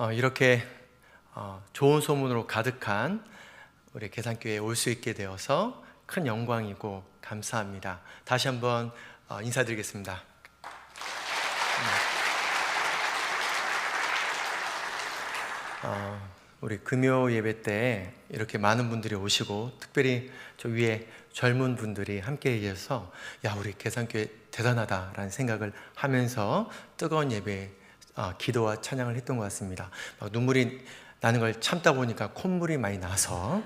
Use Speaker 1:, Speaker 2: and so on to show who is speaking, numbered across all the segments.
Speaker 1: 어, 이렇게 어, 좋은 소문으로 가득한 우리 계산교회에 올 수 있게 되어서 큰 영광이고 감사합니다. 다시 한번 어, 인사드리겠습니다. 어, 우리 금요 예배 때 이렇게 많은 분들이 오시고 특별히 저 위에 젊은 분들이 함께 계셔서 야 우리 계산교회 대단하다라는 생각을 하면서 뜨거운 예배 아, 기도와 찬양을 했던 것 같습니다. 막 눈물이 나는 걸 참다 보니까 콧물이 많이 나서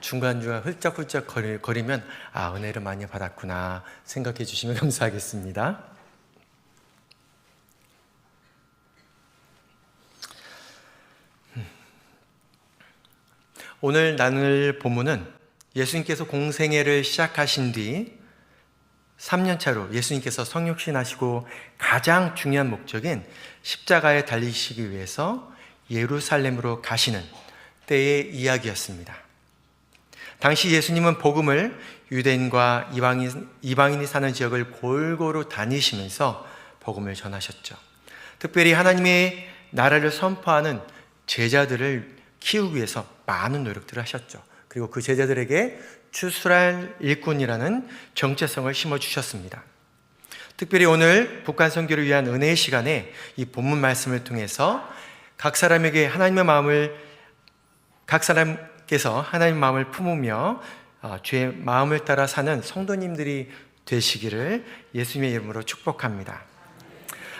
Speaker 1: 중간중간 훌쩍훌쩍 거리, 거리 면 아 은혜를 많이 받았구나 생각해 주시면 감사하겠습니다. 오늘 나눌 본문은 예수님께서 공생애를 시작하신 뒤 3년 차로 예수님께서 성육신 하시고 가장 중요한 목적인 십자가에 달리시기 위해서 예루살렘으로 가시는 때의 이야기였습니다. 당시 예수님은 복음을 유대인과 이방인, 이방인이 사는 지역을 골고루 다니시면서 복음을 전하셨죠. 특별히 하나님의 나라를 선포하는 제자들을 키우기 위해서 많은 노력들을 하셨죠. 그리고 그 제자들에게 추수할 일꾼이라는 정체성을 심어 주셨습니다. 특별히 오늘 북한 선교를 위한 은혜의 시간에 이 본문 말씀을 통해서 각 사람에게 하나님의 마음을 각 사람께서 하나님의 마음을 품으며 어, 주의 마음을 따라 사는 성도님들이 되시기를 예수님의 이름으로 축복합니다.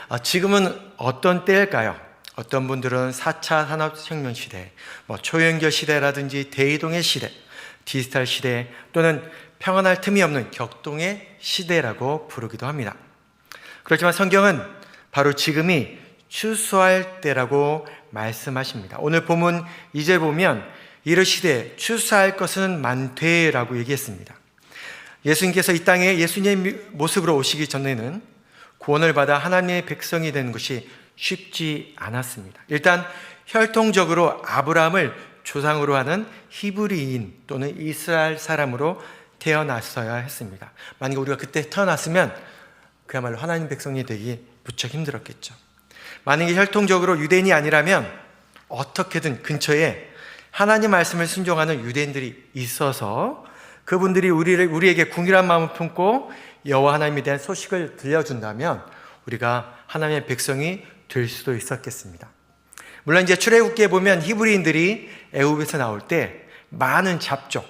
Speaker 1: 어, 지금은 어떤 때일까요? 어떤 분들은 4차 산업혁명 시대, 뭐 초연결 시대라든지 대이동의 시대, 디지털 시대 또는 평안할 틈이 없는 격동의 시대라고 부르기도 합니다. 그렇지만 성경은 바로 지금이 추수할 때라고 말씀하십니다. 오늘 본문 이제 보면 이르시되 추수할 것은 많되라고 얘기했습니다. 예수님께서 이 땅에 예수님의 모습으로 오시기 전에는 구원을 받아 하나님의 백성이 되는 것이 쉽지 않았습니다. 일단 혈통적으로 아브라함을 조상으로 하는 히브리인 또는 이스라엘 사람으로 태어났어야 했습니다. 만약 우리가 그때 태어났으면 그야말로 하나님 백성이 되기 무척 힘들었겠죠. 만약에 혈통적으로 유대인이 아니라면 어떻게든 근처에 하나님 말씀을 순종하는 유대인들이 있어서 그분들이 우리를 우리에게 궁일한 마음을 품고 여호와 하나님에 대한 소식을 들려준다면 우리가 하나님의 백성이 될 수도 있었겠습니다. 물론 이제 출애굽기에 보면 히브리인들이 애굽에서 나올 때 많은 잡족,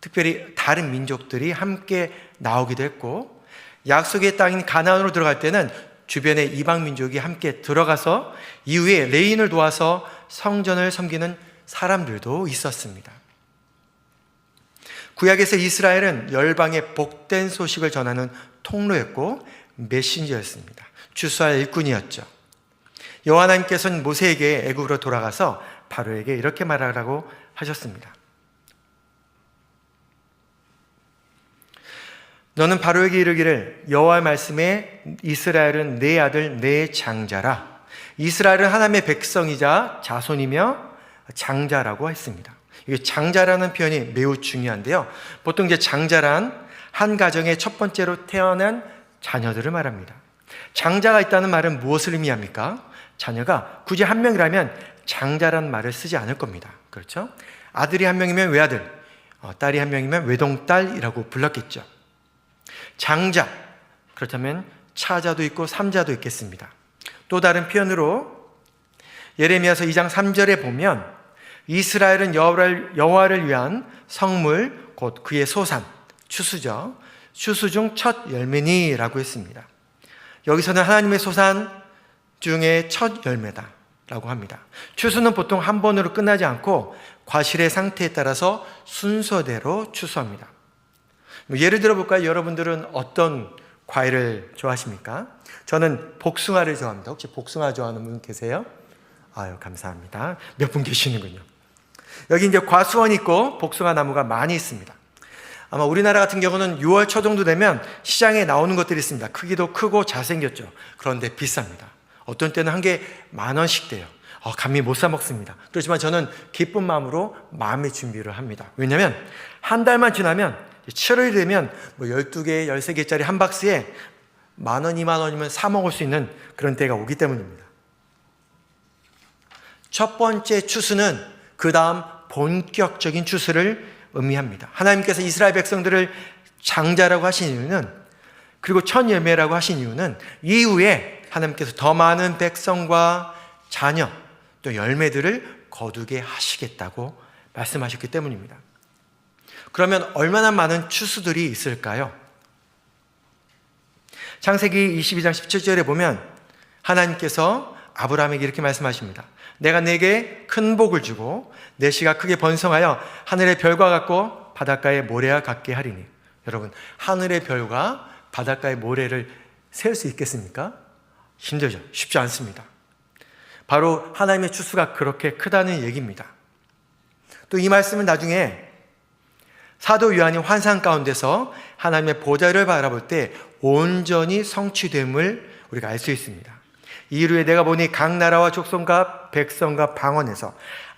Speaker 1: 특별히 다른 민족들이 함께 나오기도 했고 약속의 땅인 가나안으로 들어갈 때는 주변의 이방 민족이 함께 들어가서 이후에 레인을 도와서 성전을 섬기는 사람들도 있었습니다. 구약에서 이스라엘은 열방의 복된 소식을 전하는 통로였고 메신저였습니다. 주수할 일꾼이었죠. 여호와님께서는 모세에게 애굽으로 돌아가서 바로에게 이렇게 말하라고 하셨습니다. 너는 바로에게 이르기를 여호와의 말씀에 이스라엘은 내 아들 내 장자라. 이스라엘은 하나님의 백성이자 자손이며 장자라고 했습니다. 이 장자라는 표현이 매우 중요한데요. 보통 이제 장자란 한 가정의 첫 번째로 태어난 자녀들을 말합니다. 장자가 있다는 말은 무엇을 의미합니까? 자녀가 굳이 한 명이라면 장자란 말을 쓰지 않을 겁니다. 그렇죠? 아들이 한 명이면 외아들, 어, 딸이 한 명이면 외동딸이라고 불렀겠죠. 장자, 그렇다면 차자도 있고 삼자도 있겠습니다. 또 다른 표현으로 예레미야서 2장 3절에 보면 이스라엘은 여호와를, 위한 성물 곧 그의 소산 추수죠. 추수 중 첫 열매니라고 했습니다. 여기서는 하나님의 소산 중에 첫 열매다라고 합니다. 추수는 보통 한 번으로 끝나지 않고 과실의 상태에 따라서 순서대로 추수합니다. 뭐 예를 들어 볼까요? 여러분들은 어떤 과일을 좋아하십니까? 저는 복숭아를 좋아합니다. 혹시 복숭아 좋아하는 분 계세요? 아유, 감사합니다. 몇 분 계시는군요. 여기 이제 과수원 있고 복숭아 나무가 많이 있습니다. 아마 우리나라 같은 경우는 6월 초 정도 되면 시장에 나오는 것들이 있습니다. 크기도 크고 잘생겼죠. 그런데 비쌉니다. 어떤 때는 한 개 만 원씩 돼요. 어, 감히 못 사 먹습니다. 그렇지만 저는 기쁜 마음으로 마음의 준비를 합니다. 왜냐하면 한 달만 지나면 7월이 되면 뭐 12개, 13개짜리 한 박스에 만 원, 2만 원이면 사 먹을 수 있는 그런 때가 오기 때문입니다. 첫 번째 추수는 그 다음 본격적인 추수를 의미합니다. 하나님께서 이스라엘 백성들을 장자라고 하신 이유는 그리고 첫 예매라고 하신 이유는 이후에 하나님께서 더 많은 백성과 자녀 또 열매들을 거두게 하시겠다고 말씀하셨기 때문입니다. 그러면 얼마나 많은 추수들이 있을까요? 창세기 22장 17절에 보면 하나님께서 아브라함에게 이렇게 말씀하십니다. 내가 내게 큰 복을 주고 내 씨가 크게 번성하여 하늘의 별과 같고 바닷가의 모래와 같게 하리니. 여러분, 하늘의 별과 바닷가의 모래를 셀수 있겠습니까? 힘들죠. 쉽지 않습니다. 바로 하나님의 추수가 그렇게 크다는 얘기입니다. 또 이 말씀은 나중에 사도 요한이 환상 가운데서 하나님의 보좌를 바라볼 때 온전히 성취됨을 우리가 알 수 있습니다. 이후에 내가 보니 각 나라와 족속과 백성과 방언에서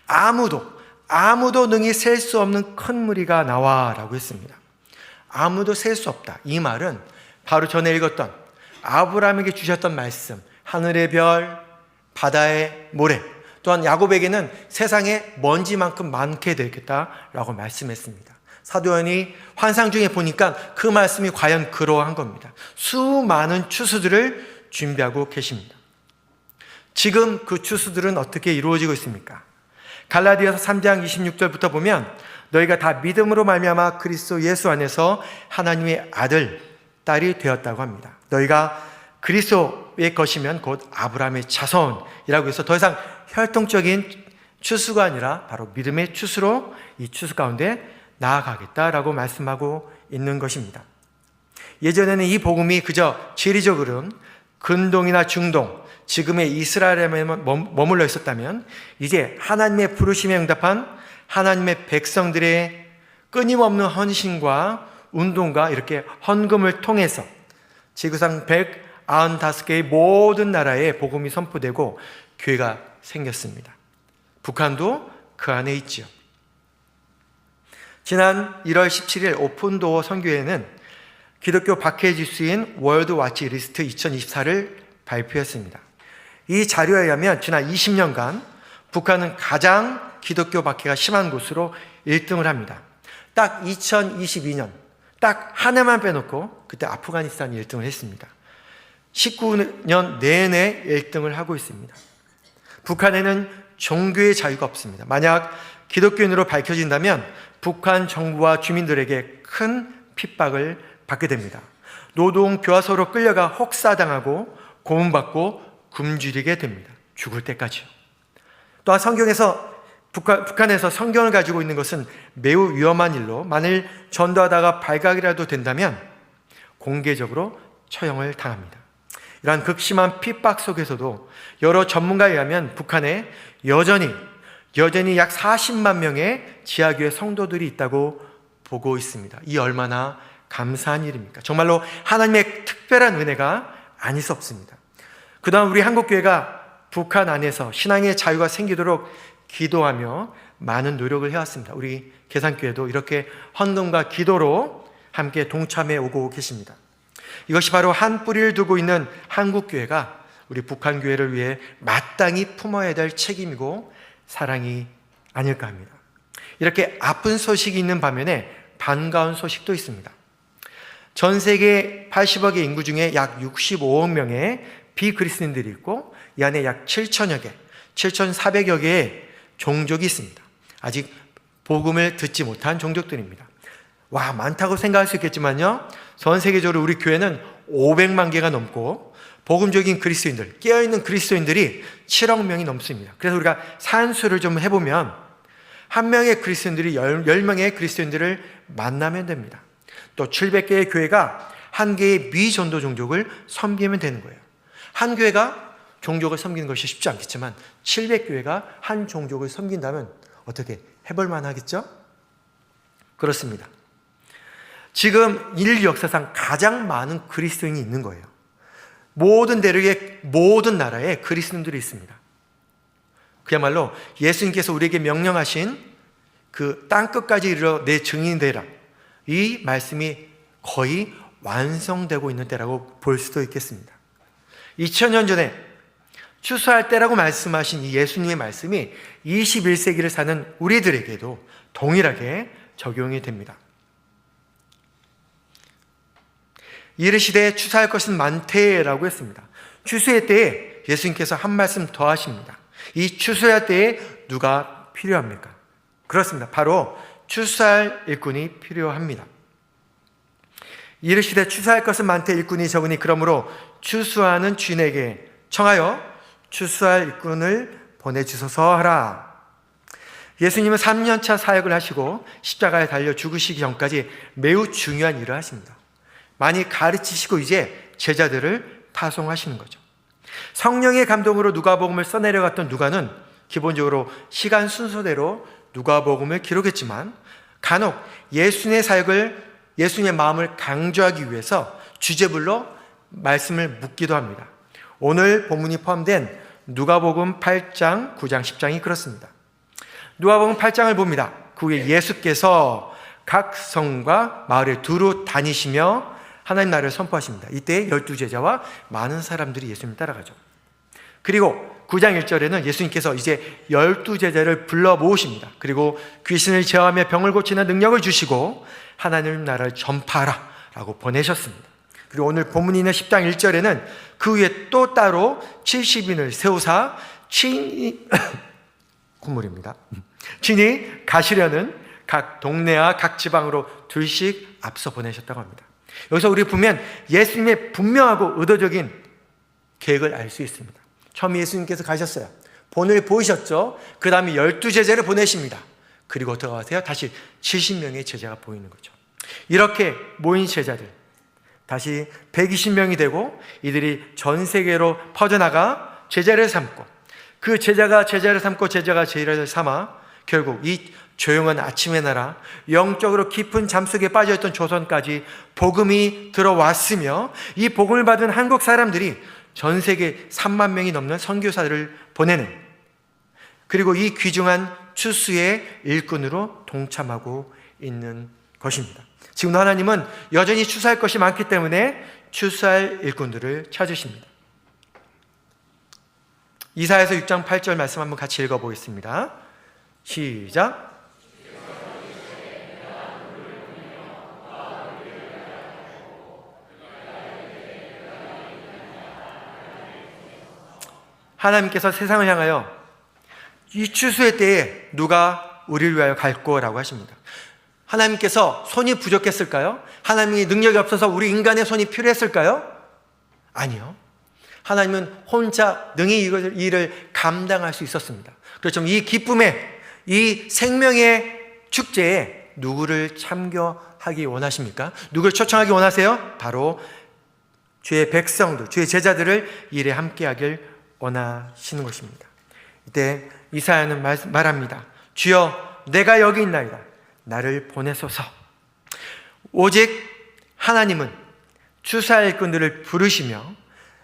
Speaker 1: 아무도 아무도 능히 셀 수 없는 큰 무리가 나와라고 했습니다. 아무도 셀 수 없다. 이 말은 바로 전에 읽었던 아브라함에게 주셨던 말씀, 하늘의 별, 바다의 모래, 또한 야곱에게는 세상에 먼지만큼 많게 되겠다라고 말씀했습니다. 사도연이 환상 중에 보니까 그 말씀이 과연 그러한 겁니다. 수많은 추수들을 준비하고 계십니다. 지금 그 추수들은 어떻게 이루어지고 있습니까? 갈라디아서 3장 26절부터 보면 너희가 다 믿음으로 말미암아 그리스도 예수 안에서 하나님의 아들, 딸이 되었다고 합니다. 너희가 그리스도의 것이면 곧 아브라함의 자손이라고 해서 더 이상 혈통적인 추수가 아니라 바로 믿음의 추수로 이 추수 가운데 나아가겠다라고 말씀하고 있는 것입니다. 예전에는 이 복음이 그저 지리적으로는 근동이나 중동, 지금의 이스라엘에 머물러 있었다면 이제 하나님의 부르심에 응답한 하나님의 백성들의 끊임없는 헌신과 운동과 이렇게 헌금을 통해서 지구상 195개의 모든 나라에 복음이 선포되고 교회가 생겼습니다. 북한도 그 안에 있지요. 지난 1월 17일 오픈도어 선교회는 기독교 박해 지수인 월드 와치 리스트 2024를 발표했습니다. 이 자료에 의하면 지난 20년간 북한은 가장 기독교 박해가 심한 곳으로 1등을 합니다. 딱 2022년, 딱 하나만 빼놓고 그때 아프가니스탄이 1등을 했습니다. 19년 내내 1등을 하고 있습니다. 북한에는 종교의 자유가 없습니다. 만약 기독교인으로 밝혀진다면 북한 정부와 주민들에게 큰 핍박을 받게 됩니다. 노동 교화소로 끌려가 혹사당하고 고문받고 굶주리게 됩니다. 죽을 때까지요. 또한 성경에서 북한, 북한에서 성경을 가지고 있는 것은 매우 위험한 일로 만일 전도하다가 발각이라도 된다면 공개적으로 처형을 당합니다. 이러한 극심한 핍박 속에서도 여러 전문가에 의하면 북한에 여전히 여전히 약 40만 명의 지하교회 성도들이 있다고 보고 있습니다. 이 얼마나 감사한 일입니까? 정말로 하나님의 특별한 은혜가 아닐 수 없습니다. 그다음 우리 한국교회가 북한 안에서 신앙의 자유가 생기도록 기도하며 많은 노력을 해왔습니다. 우리 계산교회도 이렇게 헌금과 기도로 함께 동참해 오고 계십니다. 이것이 바로 한 뿌리를 두고 있는 한국 교회가 우리 북한 교회를 위해 마땅히 품어야 될 책임이고 사랑이 아닐까 합니다. 이렇게 아픈 소식이 있는 반면에 반가운 소식도 있습니다. 전 세계 80억의 인구 중에 약 65억 명의 비그리스인들이 있고 이 안에 약 7천여 개, 7,400여 개의 종족이 있습니다. 아직 복음을 듣지 못한 종족들입니다. 와, 많다고 생각할 수 있겠지만요. 전 세계적으로 우리 교회는 500만 개가 넘고 복음적인 그리스도인들, 깨어있는 그리스도인들이 7억 명이 넘습니다. 그래서 우리가 산수를 좀 해보면 한 명의 그리스도인들이 10명의 그리스도인들을 만나면 됩니다. 또 700개의 교회가 한 개의 미전도 종족을 섬기면 되는 거예요. 한 교회가 종족을 섬기는 것이 쉽지 않겠지만 700교회가 한 종족을 섬긴다면 어떻게 해볼 만하겠죠? 그렇습니다. 지금 인류 역사상 가장 많은 그리스도인이 있는 거예요. 모든 대륙의 모든 나라에 그리스도인들이 있습니다. 그야말로 예수님께서 우리에게 명령하신 그 땅 끝까지 이르러 내 증인이 되라. 이 말씀이 거의 완성되고 있는 때라고 볼 수도 있겠습니다. 2000년 전에 추수할 때라고 말씀하신 이 예수님의 말씀이 21세기를 사는 우리들에게도 동일하게 적용이 됩니다. 이르시되 추수할 것은 많대라고 했습니다. 추수의 때에 예수님께서 한 말씀 더 하십니다. 이 추수할 때에 누가 필요합니까? 그렇습니다. 바로 추수할 일꾼이 필요합니다. 이르시되 추수할 것은 많대 일꾼이 적으니 그러므로 추수하는 주인에게 청하여 추수할 일꾼을 보내주소서 하라. 예수님은 3년차 사역을 하시고 십자가에 달려 죽으시기 전까지 매우 중요한 일을 하십니다. 많이 가르치시고 이제 제자들을 파송하시는 거죠. 성령의 감동으로 누가복음을 써내려갔던 누가는 기본적으로 시간 순서대로 누가복음을 기록했지만 간혹 예수님의 사역을 예수님의 마음을 강조하기 위해서 주제별로 말씀을 묻기도 합니다. 오늘 본문이 포함된 누가복음 8장, 9장, 10장이 그렇습니다. 누가복음 8장을 봅니다. 그 후에 예수께서 각 성과 마을에 두루 다니시며 하나님 나라를 선포하십니다. 이때 열두 제자와 많은 사람들이 예수님 따라가죠. 그리고 9장 1절에는 예수님께서 이제 열두 제자를 불러 모으십니다. 그리고 귀신을 제어하며 병을 고치는 능력을 주시고 하나님 나라를 전파하라 라고 보내셨습니다. 그리고 오늘 본문이 있는 10장 1절에는 그 위에 또 따로 70인을 세우사 친히 콧물입니다. 친히 가시려는 각 동네와 각 지방으로 둘씩 앞서 보내셨다고 합니다. 여기서 우리 보면 예수님의 분명하고 의도적인 계획을 알 수 있습니다. 처음 예수님께서 가셨어요. 본을 보이셨죠? 그 다음에 열두 제자를 보내십니다. 그리고 어떻게 하세요? 다시 70명의 제자가 보이는 거죠. 이렇게 모인 제자들, 다시 120명이 되고 이들이 전 세계로 퍼져나가 제자를 삼고 그 제자가 제자를 삼고 제자가 제자를 삼아 결국 이 조용한 아침의 나라, 영적으로 깊은 잠 속에 빠져있던 조선까지 복음이 들어왔으며 이 복음을 받은 한국 사람들이 전 세계 3만 명이 넘는 선교사를 보내는 그리고 이 귀중한 추수의 일꾼으로 동참하고 있는 것입니다. 지금도 하나님은 여전히 추수할 것이 많기 때문에 추수할 일꾼들을 찾으십니다. 이사에서 6장 8절 말씀 한번 같이 읽어보겠습니다. 시작. 하나님께서 세상을 향하여 이 추수의 때에 누가 우리를 위하여 갈 거라고 하십니다. 하나님께서 손이 부족했을까요? 하나님이 능력이 없어서 우리 인간의 손이 필요했을까요? 아니요. 하나님은 혼자 능히 이것을 일을 감당할 수 있었습니다. 그렇죠. 이 기쁨에 이 생명의 축제에 누구를 참여하기 원하십니까? 누구를 초청하기 원하세요? 바로 주의 백성들, 주의 제자들을 일에 함께하길 원하시는 것입니다. 이때 이사야는 말, 말합니다. 주여, 내가 여기 있나이다. 나를 보내소서. 오직 하나님은 추사할 꾼들을 부르시며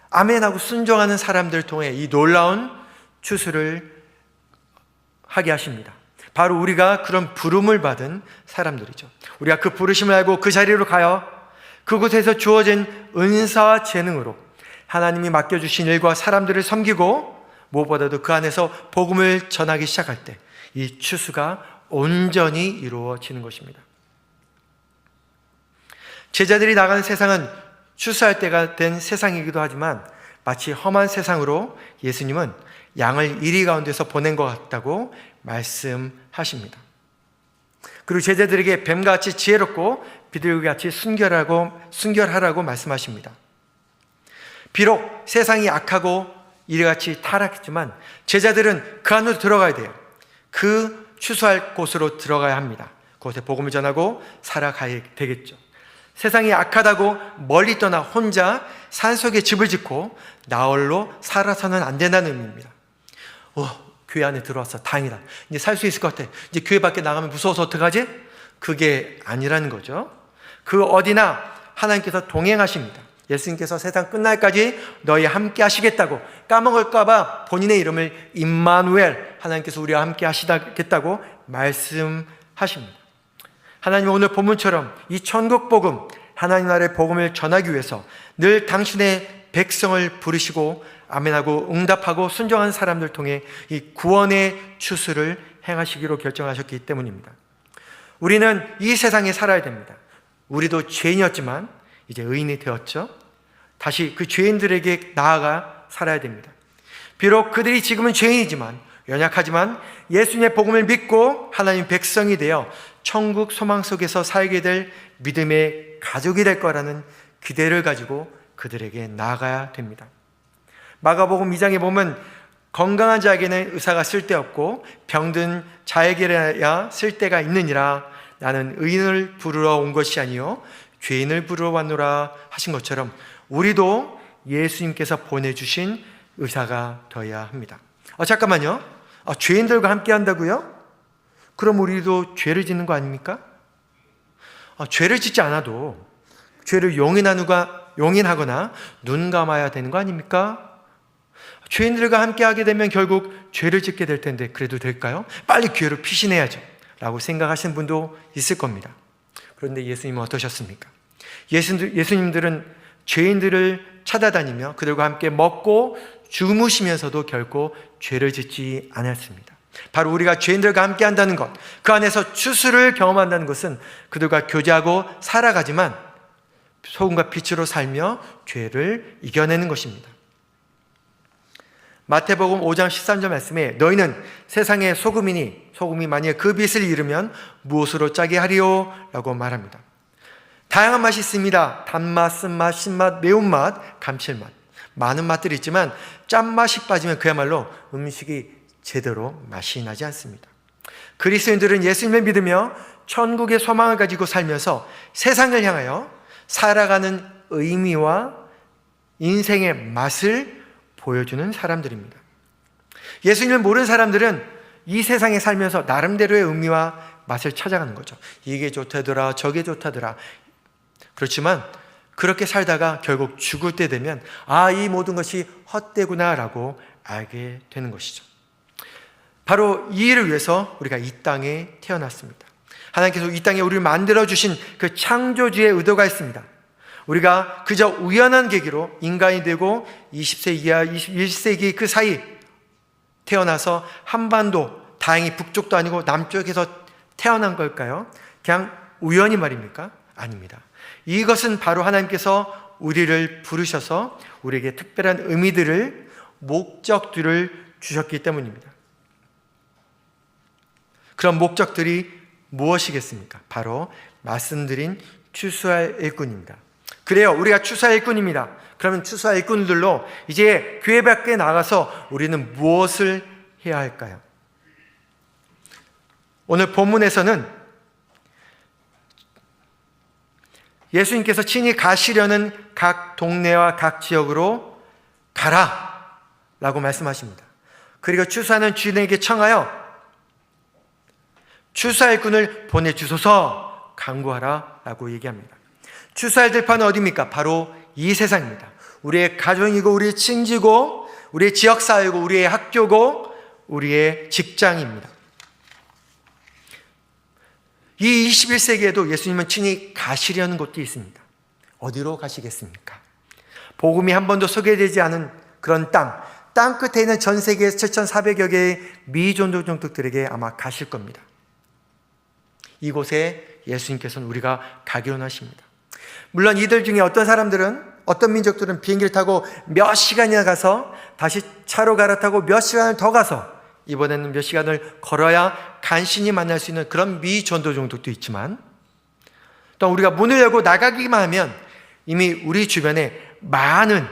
Speaker 1: 아멘하고 순종하는 사람들 통해 이 놀라운 추수를 하게 하십니다. 바로 우리가 그런 부름을 받은 사람들이죠. 우리가 그 부르심을 알고 그 자리로 가요. 그곳에서 주어진 은사와 재능으로 하나님이 맡겨주신 일과 사람들을 섬기고 무엇보다도 그 안에서 복음을 전하기 시작할 때 이 추수가 온전히 이루어지는 것입니다. 제자들이 나가는 세상은 추수할 때가 된 세상이기도 하지만 마치 험한 세상으로 예수님은 양을 이리 가운데서 보낸 것 같다고 말씀하십니다. 그리고 제자들에게 뱀같이 지혜롭고 비둘기같이 순결하고 순결하라고 말씀하십니다. 비록 세상이 악하고 이래같이 타락했지만 제자들은 그 안으로 들어가야 돼요. 그 추수할 곳으로 들어가야 합니다. 그곳에 복음을 전하고 살아가야 되겠죠. 세상이 악하다고 멀리 떠나 혼자 산속에 집을 짓고 나홀로 살아서는 안 된다는 의미입니다. 어, 교회 안에 들어왔어. 다행이다. 이제 살 수 있을 것 같아. 이제 교회 밖에 나가면 무서워서 어떡하지? 그게 아니라는 거죠. 그 어디나 하나님께서 동행하십니다. 예수님께서 세상 끝날까지 너희 함께 하시겠다고 까먹을까봐 본인의 이름을 임마누엘 하나님께서 우리와 함께 하시겠다고 말씀하십니다. 하나님 오늘 본문처럼 이 천국 복음 하나님 나라의 복음을 전하기 위해서 늘 당신의 백성을 부르시고 아멘하고 응답하고 순종한 사람들 통해 이 구원의 추수를 행하시기로 결정하셨기 때문입니다. 우리는 이 세상에 살아야 됩니다. 우리도 죄인이었지만 이제 의인이 되었죠. 다시 그 죄인들에게 나아가 살아야 됩니다. 비록 그들이 지금은 죄인이지만 연약하지만 예수님의 복음을 믿고 하나님 백성이 되어 천국 소망 속에서 살게 될 믿음의 가족이 될 거라는 기대를 가지고 그들에게 나아가야 됩니다. 마가복음 2장에 보면 건강한 자에게는 의사가 쓸데없고 병든 자에게야 쓸데가 있느니라 나는 의인을 부르러 온 것이 아니요 죄인을 부르러 왔노라 하신 것처럼 우리도 예수님께서 보내주신 의사가 되어야 합니다. 아, 잠깐만요. 아, 죄인들과 함께 한다고요? 그럼 우리도 죄를 짓는 거 아닙니까? 아, 죄를 짓지 않아도 죄를 용인하거나, 용인하거나 눈 감아야 되는 거 아닙니까? 죄인들과 함께 하게 되면 결국 죄를 짓게 될 텐데 그래도 될까요? 빨리 죄로 피신해야죠. 라고 생각하시는 분도 있을 겁니다. 그런데 예수님은 어떠셨습니까? 예수, 예수님들은 죄인들을 찾아다니며 그들과 함께 먹고 주무시면서도 결코 죄를 짓지 않았습니다. 바로 우리가 죄인들과 함께 한다는 것, 그 안에서 추수를 경험한다는 것은 그들과 교제하고 살아가지만 소금과 빛으로 살며 죄를 이겨내는 것입니다. 마태복음 5장 13절 말씀에 너희는 세상의 소금이니 소금이 만약 그 빛을 잃으면 무엇으로 짜게 하리요? 라고 말합니다. 다양한 맛이 있습니다. 단맛, 쓴맛, 신맛, 매운맛, 감칠맛. 많은 맛들이 있지만 짠맛이 빠지면 그야말로 음식이 제대로 맛이 나지 않습니다. 그리스도인들은 예수님을 믿으며 천국의 소망을 가지고 살면서 세상을 향하여 살아가는 의미와 인생의 맛을 보여주는 사람들입니다. 예수님을 모르는 사람들은 이 세상에 살면서 나름대로의 의미와 맛을 찾아가는 거죠. 이게 좋다더라, 저게 좋다더라. 그렇지만 그렇게 살다가 결국 죽을 때 되면 아, 이 모든 것이 헛되구나라고 알게 되는 것이죠. 바로 이 일을 위해서 우리가 이 땅에 태어났습니다. 하나님께서 이 땅에 우리를 만들어 주신 그 창조주의 의도가 있습니다. 우리가 그저 우연한 계기로 인간이 되고 20세 이하 21세기 그 사이 태어나서 한반도 다행히 북쪽도 아니고 남쪽에서 태어난 걸까요? 그냥 우연히 말입니까? 아닙니다. 이것은 바로 하나님께서 우리를 부르셔서 우리에게 특별한 의미들을 목적들을 주셨기 때문입니다. 그런 목적들이 무엇이겠습니까? 바로 말씀드린 추수할 일꾼입니다. 그래요. 우리가 추수할 일꾼입니다. 그러면 추수할 일꾼들로 이제 교회 밖에 나가서 우리는 무엇을 해야 할까요? 오늘 본문에서는 예수님께서 친히 가시려는 각 동네와 각 지역으로 가라 라고 말씀하십니다. 그리고 추수하는 주인에게 청하여 추수할 군을 보내주소서 강구하라 라고 얘기합니다. 추수할 들판은 어디입니까? 바로 이 세상입니다. 우리의 가정이고 우리의 친지고 우리의 지역사회고 우리의 학교고 우리의 직장입니다. 이 21세기에도 예수님은 친히 가시려는 곳도 있습니다. 어디로 가시겠습니까? 복음이 한 번도 소개되지 않은 그런 땅, 땅 끝에 있는 전 세계에서 7,400여 개의 미존도 종족들에게 아마 가실 겁니다. 이곳에 예수님께서는 우리가 가기로 하십니다. 물론 이들 중에 어떤 사람들은 어떤 민족들은 비행기를 타고 몇 시간이나 가서 다시 차로 갈아타고 몇 시간을 더 가서 이번에는 몇 시간을 걸어야 간신히 만날 수 있는 그런 미전도 종족도 있지만 또 우리가 문을 열고 나가기만 하면 이미 우리 주변에 많은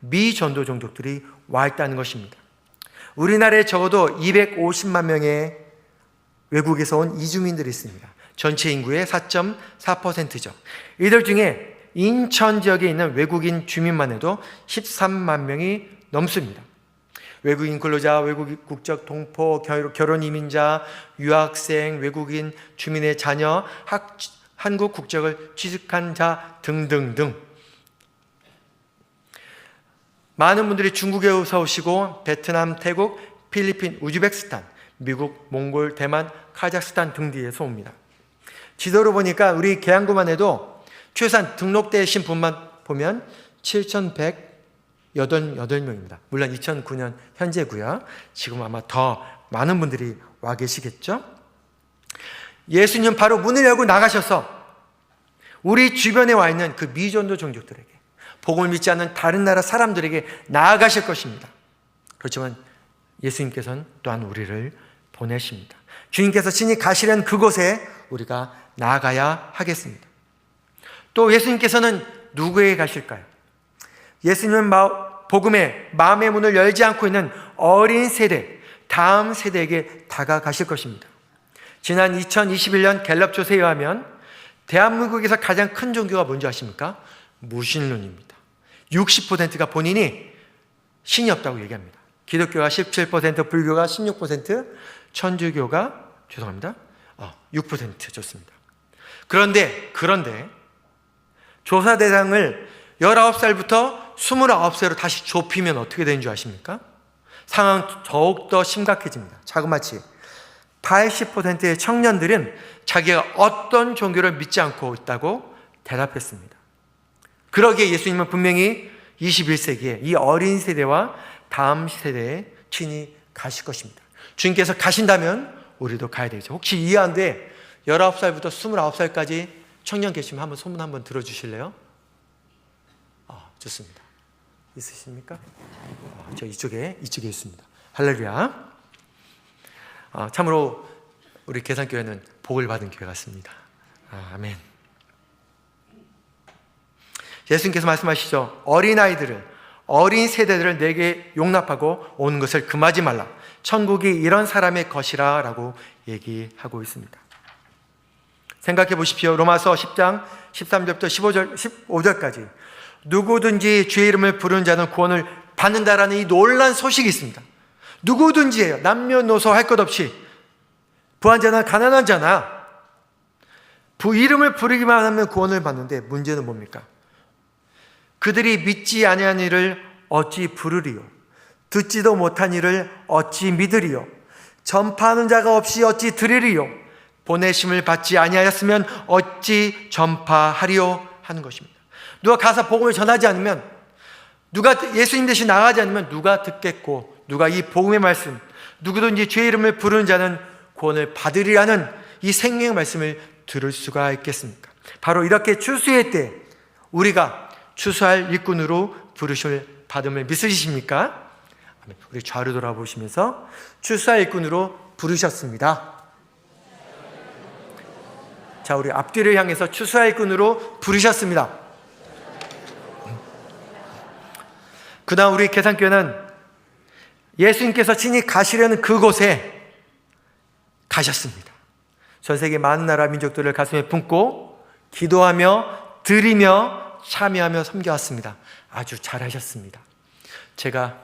Speaker 1: 미전도 종족들이 와 있다는 것입니다. 우리나라에 적어도 250만 명의 외국에서 온 이주민들이 있습니다. 전체 인구의 4.4%죠. 이들 중에 인천 지역에 있는 외국인 주민만 해도 13만 명이 넘습니다. 외국인 근로자, 외국 국적 동포, 결혼 이민자, 유학생, 외국인 주민의 자녀, 학, 한국 국적을 취득한 자 등등등. 많은 분들이 중국에서 오시고 베트남, 태국, 필리핀, 우즈베키스탄, 미국, 몽골, 대만, 카자흐스탄 등 뒤에서 옵니다. 지도로 보니까 우리 계양구만 해도 최소한 등록되신 분만 보면 7,100 88명입니다. 물론 2009년 현재고요. 지금 아마 더 많은 분들이 와 계시겠죠? 예수님 바로 문을 열고 나가셔서 우리 주변에 와 있는 그 미전도 종족들에게 복음을 믿지 않는 다른 나라 사람들에게 나아가실 것입니다. 그렇지만 예수님께서는 또한 우리를 보내십니다. 주님께서 신이 가시려는 그곳에 우리가 나아가야 하겠습니다. 또 예수님께서는 누구에게 가실까요? 예수님은 복음의 마음의 문을 열지 않고 있는 어린 세대, 다음 세대에게 다가가실 것입니다. 지난 2021년 갤럽 조사에 의하면 대한민국에서 가장 큰 종교가 뭔지 아십니까? 무신론입니다. 60%가 본인이 신이 없다고 얘기합니다. 기독교가 17%, 불교가 16%, 천주교가 죄송합니다. 어, 6% 좋습니다. 그런데 그런데 조사 대상을 19살부터 29세로 다시 좁히면 어떻게 되는 줄 아십니까? 상황 더욱더 심각해집니다. 자그마치 80%의 청년들은 자기가 어떤 종교를 믿지 않고 있다고 대답했습니다. 그러기에 예수님은 분명히 21세기에 이 어린 세대와 다음 세대에 친히 가실 것입니다. 주님께서 가신다면 우리도 가야 되죠. 혹시 이해 안 돼? 19살부터 29살까지 청년 계시면 한번 소문 한번 들어주실래요? 아, 좋습니다. 있으십니까? 아, 저 이쪽에, 이쪽에 있습니다. 할렐루야. 아, 참으로 우리 계산교회는 복을 받은 교회 같습니다. 아, 아멘. 예수님께서 말씀하시죠. 어린 아이들을, 어린 세대들을 내게 용납하고 오는 것을 금하지 말라. 천국이 이런 사람의 것이라 라고 얘기하고 있습니다. 생각해 보십시오. 로마서 10장 13절부터 15절, 15절까지. 누구든지 주의 이름을 부르는 자는 구원을 받는다라는 이 놀란 소식이 있습니다. 누구든지예요. 남녀노소 할 것 없이. 부한 자나 가난한 자나 부 이름을 부르기만 하면 구원을 받는데 문제는 뭡니까? 그들이 믿지 아니한 이를 어찌 부르리요? 듣지도 못한 이를 어찌 믿으리요? 전파하는 자가 없이 어찌 들으리요? 보내심을 받지 아니하였으면 어찌 전파하리요? 하는 것입니다. 누가 가서 복음을 전하지 않으면 누가 예수님 대신 나가지 않으면 누가 듣겠고 누가 이 복음의 말씀 누구든지 죄 이름을 부르는 자는 구원을 받으리라는 이 생명의 말씀을 들을 수가 있겠습니까? 바로 이렇게 추수의 때 우리가 추수할 일꾼으로 부르실 받음을 믿으십니까? 우리 좌로 돌아보시면서 추수할 일꾼으로 부르셨습니다. 자, 우리 앞뒤를 향해서 추수할 일꾼으로 부르셨습니다. 그다음 우리 계산교회는 예수님께서 친히 가시려는 그곳에 가셨습니다. 전 세계 많은 나라 민족들을 가슴에 품고 기도하며 드리며 참여하며 섬겨왔습니다. 아주 잘하셨습니다. 제가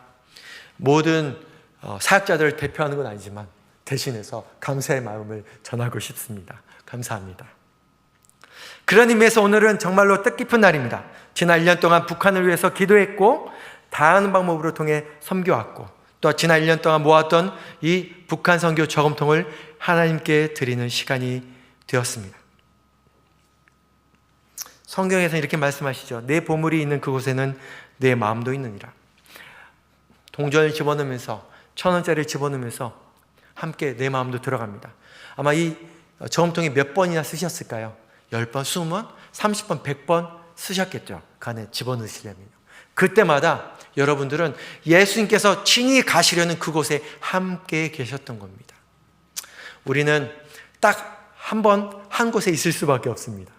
Speaker 1: 모든 어, 사역자들을 대표하는 건 아니지만 대신해서 감사의 마음을 전하고 싶습니다. 감사합니다. 그런 의미에서 오늘은 정말로 뜻깊은 날입니다. 지난 1년 동안 북한을 위해서 기도했고 다양한 방법으로 통해 섬겨왔고 또 지난 1년 동안 모았던 이 북한 선교 저금통을 하나님께 드리는 시간이 되었습니다. 성경에서 이렇게 말씀하시죠. 내 보물이 있는 그곳에는 내 마음도 있느니라. 동전을 집어넣으면서 천 원짜리를 집어넣으면서 함께 내 마음도 들어갑니다. 아마 이 저금통에 몇 번이나 쓰셨을까요? 10번, 20번, 30번, 100번 쓰셨겠죠. 그 안에 집어넣으시려면요. 그때마다 여러분들은 예수님께서 친히 가시려는 그곳에 함께 계셨던 겁니다. 우리는 딱 한 번 한 곳에 있을 수밖에 없습니다.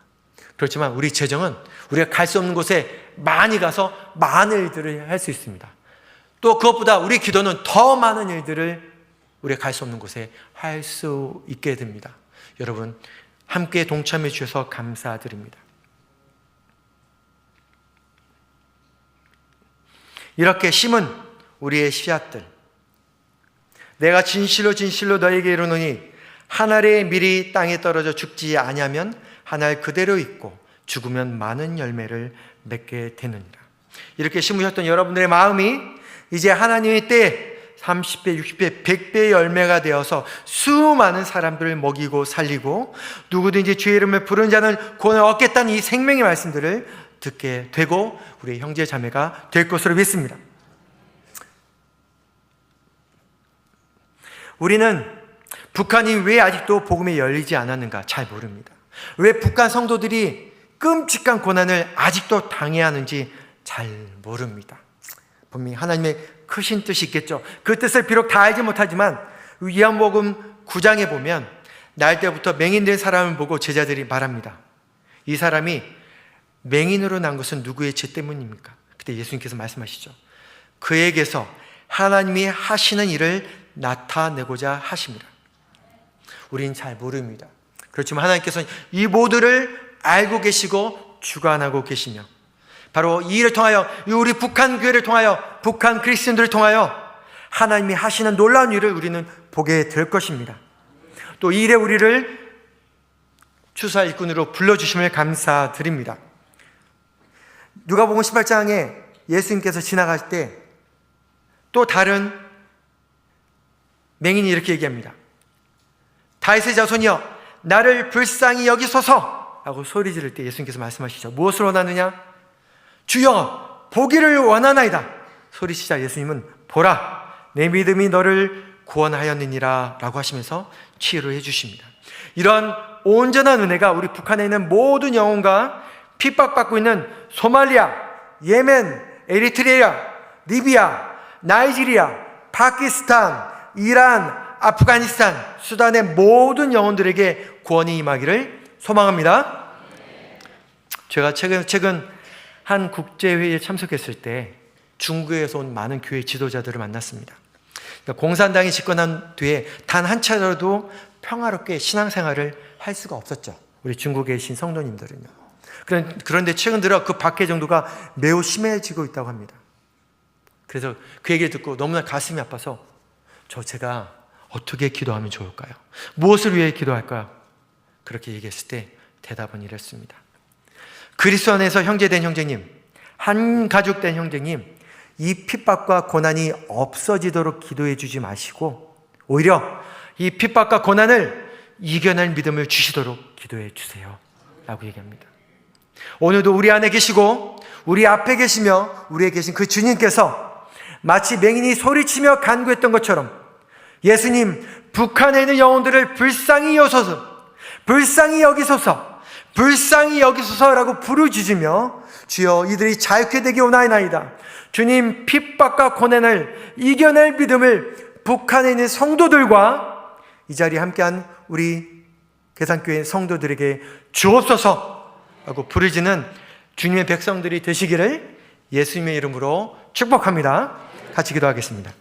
Speaker 1: 그렇지만 우리 재정은 우리가 갈 수 없는 곳에 많이 가서 많은 일들을 할 수 있습니다. 또 그것보다 우리 기도는 더 많은 일들을 우리가 갈 수 없는 곳에 할 수 있게 됩니다. 여러분, 함께 동참해 주셔서 감사드립니다. 이렇게 심은 우리의 씨앗들. 내가 진실로 진실로 너에게 이르노니 한 알의 밀이 땅에 떨어져 죽지 아니하면 한 알 그대로 있고 죽으면 많은 열매를 맺게 되느니라. 이렇게 심으셨던 여러분들의 마음이 이제 하나님의 때 30배, 60배, 100배의 열매가 되어서 수많은 사람들을 먹이고 살리고 누구든지 주의 이름을 부르는 자는 구원을 얻겠다는 이 생명의 말씀들을 듣게 되고 우리 형제 자매가 될 것으로 믿습니다. 우리는 북한이 왜 아직도 복음에 열리지 않았는가 잘 모릅니다. 왜 북한 성도들이 끔찍한 고난을 아직도 당해야 하는지 잘 모릅니다. 분명히 하나님의 크신 뜻이 있겠죠. 그 뜻을 비록 다 알지 못하지만 위안복음 9장에 보면 날 때부터 맹인된 사람을 보고 제자들이 말합니다. 이 사람이 맹인으로 난 것은 누구의 죄 때문입니까? 그때 예수님께서 말씀하시죠. 그에게서 하나님이 하시는 일을 나타내고자 하십니다. 우린 잘 모릅니다. 그렇지만 하나님께서는 이 모두를 알고 계시고 주관하고 계시며 바로 이 일을 통하여 우리 북한 교회를 통하여 북한 그리스도인들을 통하여 하나님이 하시는 놀라운 일을 우리는 보게 될 것입니다. 또 이 일에 우리를 추사 일꾼으로 불러주심을 감사드립니다. 누가복음 18장에 예수님께서 지나갈 때 또 다른 맹인이 이렇게 얘기합니다. 다윗의 자손이여 나를 불쌍히 여기소서 라고 소리 지를 때 예수님께서 말씀하시죠. 무엇을 원하느냐? 주여 보기를 원하나이다. 소리치자 예수님은 보라 내 믿음이 너를 구원하였느니라 라고 하시면서 치유를 해주십니다. 이런 온전한 은혜가 우리 북한에 있는 모든 영혼과 핍박받고 있는 소말리아, 예멘, 에리트리아, 리비아, 나이지리아, 파키스탄, 이란, 아프가니스탄, 수단의 모든 영혼들에게 구원이 임하기를 소망합니다. 제가 최근, 최근 한 국제회의에 참석했을 때 중국에서 온 많은 교회 지도자들을 만났습니다. 그러니까 공산당이 집권한 뒤에 단 한 차례도 평화롭게 신앙생활을 할 수가 없었죠. 우리 중국에 계신 성도님들은요. 그런- 그런데 최근 들어 그 박해 정도가 매우 심해지고 있다고 합니다. 그래서 그 얘기를 듣고 너무나 가슴이 아파서 저 제가 어떻게 기도하면 좋을까요? 무엇을 위해 기도할까요? 그렇게 얘기했을 때 대답은 이랬습니다. 그리스도 안에서 형제된 형제님, 한 가족 된 형제님, 이 핍박과 고난이 없어지도록 기도해 주지 마시고 오히려 이 핍박과 고난을 이겨낼 믿음을 주시도록 기도해 주세요. 라고 얘기합니다. 오늘도 우리 안에 계시고 우리 앞에 계시며 우리에 계신 그 주님께서 마치 맹인이 소리치며 간구했던 것처럼 예수님 북한에 있는 영혼들을 불쌍히 여소서 불쌍히 여기소서 불쌍히 여기소서라고 부르짖으며 주여 이들이 자유케 되기 원하나이다. 주님 핍박과 고난을 이겨낼 믿음을 북한에 있는 성도들과 이 자리에 함께한 우리 계산교회 성도들에게 주옵소서 라고 부르짖는 주님의 백성들이 되시기를 예수님의 이름으로 축복합니다. 같이 기도하겠습니다